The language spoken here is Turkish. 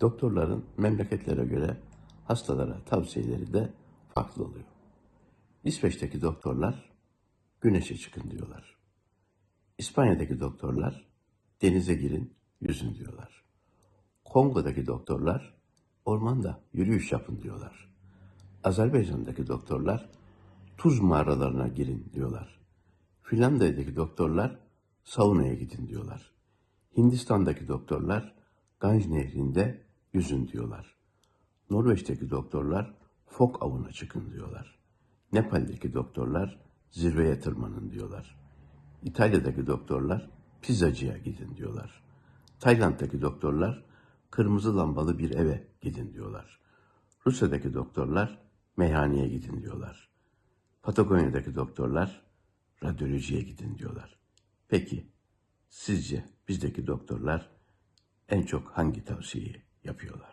Doktorların memleketlere göre hastalara tavsiyeleri de farklı oluyor. İsveç'teki doktorlar güneşe çıkın diyorlar. İspanya'daki doktorlar denize girin, yüzün diyorlar. Kongo'daki doktorlar ormanda yürüyüş yapın diyorlar. Azerbaycan'daki doktorlar tuz mağaralarına girin diyorlar. Finlandiya'daki doktorlar saunaya gidin diyorlar. Hindistan'daki doktorlar Ganj nehrinde yüzün diyorlar. Norveç'teki doktorlar fok avına çıkın diyorlar. Nepal'deki doktorlar zirveye tırmanın diyorlar. İtalya'daki doktorlar pizzacıya gidin diyorlar. Tayland'daki doktorlar kırmızı lambalı bir eve gidin diyorlar. Rusya'daki doktorlar meyhaneye gidin diyorlar. Patagonya'daki doktorlar radyolojiye gidin diyorlar. Peki sizce bizdeki doktorlar en çok hangi tavsiyeyi yapıyorlar?